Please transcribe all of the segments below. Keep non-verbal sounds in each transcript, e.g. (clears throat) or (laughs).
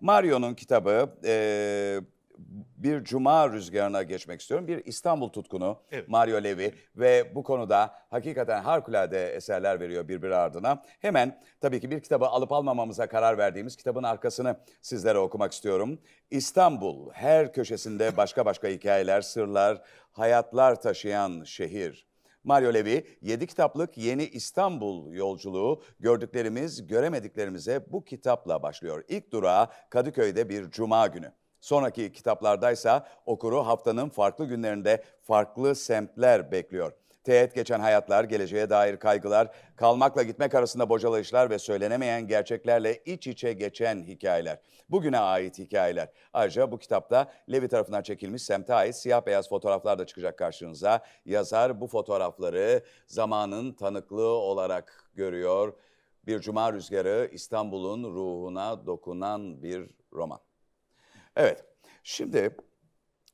Mario'nun kitabı e, bir cuma rüzgarına geçmek istiyorum. Bir İstanbul tutkunu Evet. Mario Levi ve bu konuda hakikaten harikulade eserler veriyor birbiri ardına. Hemen tabii ki bir kitabı alıp almamamıza karar verdiğimiz kitabın arkasını sizlere okumak istiyorum. İstanbul her köşesinde başka başka hikayeler, sırlar, hayatlar taşıyan şehir. Mario Levi 7 kitaplık Yeni İstanbul yolculuğu gördüklerimiz, göremediklerimize bu kitapla başlıyor. İlk durağı Kadıköy'de bir cuma günü. Sonraki kitaplardaysa okuru haftanın farklı günlerinde farklı semtler bekliyor. Teğet geçen hayatlar, geleceğe dair kaygılar, kalmakla gitmek arasında bocalayışlar ve söylenemeyen gerçeklerle iç içe geçen hikayeler. Bugüne ait hikayeler. Ayrıca bu kitapta Levi tarafından çekilmiş semte ait siyah beyaz fotoğraflar da çıkacak karşınıza. Yazar bu fotoğrafları zamanın tanıklığı olarak görüyor. Bir Cuma Rüzgarı İstanbul'un ruhuna dokunan bir roman. Evet, şimdi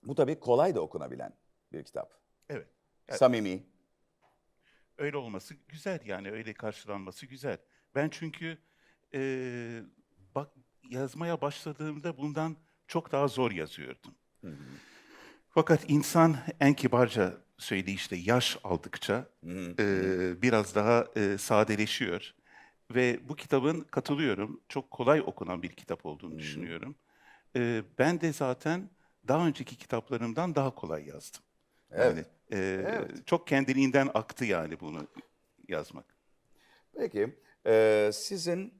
bu tabii kolay da okunabilen bir kitap. Evet. Evet. Samimi, Öyle olması güzel yani öyle karşılanması güzel. Ben çünkü eee, bak yazmaya başladığımda bundan çok daha zor yazıyordum. Fakat insan en kibarca söyleyişle yaş aldıkça eee, biraz daha eee, sadeleşiyor. Ve bu kitabın katılıyorum çok kolay okunan bir kitap olduğunu düşünüyorum. Eee, ben de zaten daha önceki kitaplarımdan daha kolay yazdım. Evet. Yani eee, çok kendiliğinden aktı yani bunu yazmak. Peki, e, sizin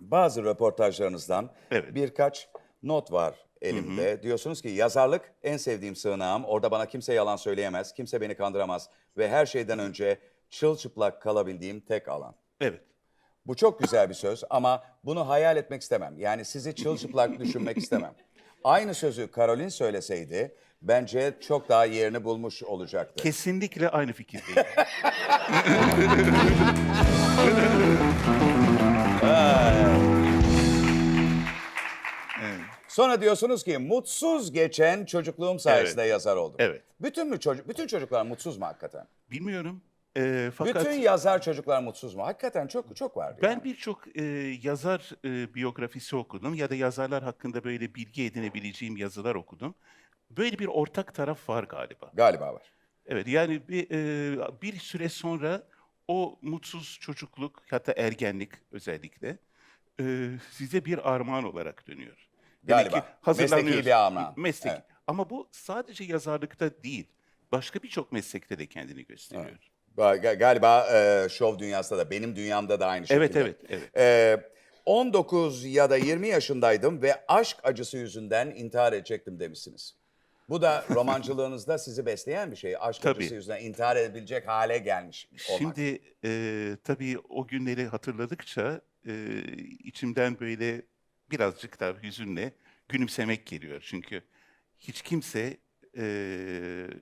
bazı röportajlarınızdan Evet. birkaç not var elimde. Diyorsunuz ki yazarlık en sevdiğim sığınağım. Orada bana kimse yalan söyleyemez, kimse beni kandıramaz ve her şeyden önce çılçıplak kalabildiğim tek alan. Evet. Bu çok güzel bir söz ama bunu hayal etmek istemem. Yani sizi çılçıplak düşünmek istemem. (laughs) Aynı sözü Karolin söyleseydi bence çok daha yerini bulmuş olacaktı. Kesinlikle aynı fikirdeyim. (laughs) Sonra diyorsunuz ki mutsuz geçen çocukluğum sayesinde yazar oldum. Evet. Bütün mü çocuk bütün çocuklar mutsuz mu hakikaten? Bilmiyorum. Eee, fakat Bütün yazar çocuklar mutsuz mu? Hakikaten çok çok var. ben yani. birçok eee, yazar eee, biyografisi okudum ya da yazarlar hakkında böyle bilgi edinebileceğim yazılar okudum. Böyle bir ortak taraf var galiba. galiba var. Evet yani bir, eee, bir süre sonra o mutsuz çocukluk hatta ergenlik özellikle eee, size bir armağan olarak dönüyor. Demek Galiba. ki hazırlanıyoruz. Mesleki bir armağan. Meslek. Evet. Ama bu sadece yazarlıkta değil. Başka birçok meslekte de kendini gösteriyor. Ga- Galiba e, şov dünyasında da benim dünyamda da aynı şekilde. Evet, evet, evet. E, 19 ya da 20 yaşındaydım ve aşk acısı yüzünden intihar edecektim demişsiniz. Bu da romancılığınızda sizi besleyen bir şey. Aşk Tabii. acısı yüzünden intihar edebilecek hale gelmiş olmak. Şimdi e, tabii o günleri hatırladıkça e, içimden böyle birazcık da hüzünle gülümsemek geliyor. Çünkü hiç kimse e,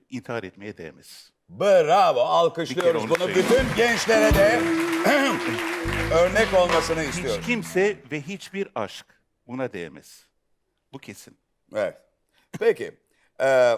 intihar etmeye değmez. Bravo, alkışlıyoruz bunu. söyleyeyim. Bütün gençlere de (clears throat) örnek olmasını Hiç istiyoruz. kimse ve hiçbir aşk buna değmez. Bu kesin. Evet. Peki, Uh...